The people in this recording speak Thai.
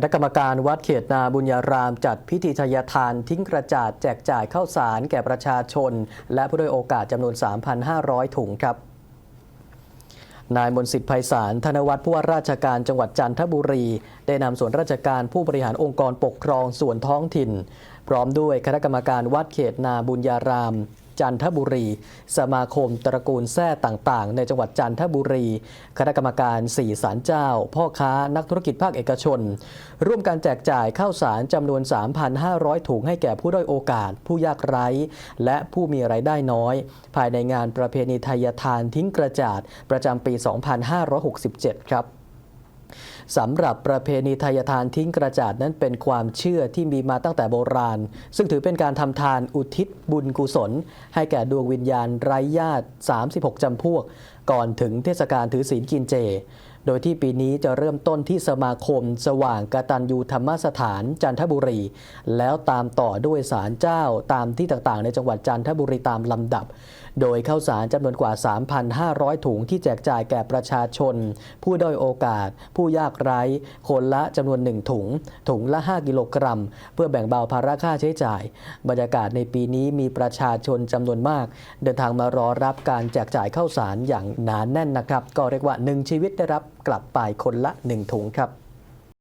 คณะกรรมการวัดเขตนาบุญญารามจัดพิธีทายทานทิ้งกระจาดแจกจ่ายข้าวสารแก่ประชาชน และผู้ด้อยโอกาสจำนวน 3,500 ถุงครับนายมนสิทธิ์ไพศาลธนวัฒน์ผู้ว่าราชการจังหวัดจันทบุรี ได้นำส่วนราชการผู้บริหารองค์กรปกครองส่วนท้องถิ่น พร้อมด้วยคณะกรรมการวัดเขตนาบุญญาราม จันทบุรี สมาคมตระกูลแท้ต่างๆ ในจังหวัดจันทบุรี คณะกรรมการสี่สารเจ้า พ่อค้านักธุรกิจภาคเอกชน ร่วมกันแจกจ่ายข้าวสารจำนวน 3,500 ถุงให้แก่ผู้ด้อยโอกาส ผู้ยากไร้ และผู้มีรายได้น้อย ภายในงานประเพณีไทยทานทิ้งกระจาดประจำปี 2567 ครับ สำหรับประเพณีทายทานทิ้งกระจาดนั้นเป็นความเชื่อที่มีมาตั้งแต่โบราณ ซึ่งถือเป็นการทำทานอุทิศบุญกุศล ให้แก่ดวงวิญญาณไร้ญาติ 36 จำพวก ก่อนถึงเทศกาลถือศีลกินเจ โดยที่ปีนี้จะเริ่มต้นที่สมาคม สว่างกตัญญูธรรมสถานจันทบุรี แล้วตามต่อด้วยศาลเจ้าตามที่ต่างๆ ในจังหวัดจันทบุรีตามลำดับ โดยข้าวสารจำนวนกว่า 3,500 ถุงที่แจกจ่ายแก่ประชาชน ผู้ด้อยโอกาส ผู้ยากไร้ คนละจำนวน 1 ถุง ถุงละ 5 กิโลกรัม เพื่อแบ่งเบาภาระค่าใช้จ่าย บรรยากาศในปีนี้มีประชาชนจำนวนมาก เดินทางมารอรับการแจกจ่ายข้าวสารอย่างหนานแน่นนะครับ ก็เรียกว่า 1 ชีวิตได้รับกลับไปคนละ 1 ถุงครับ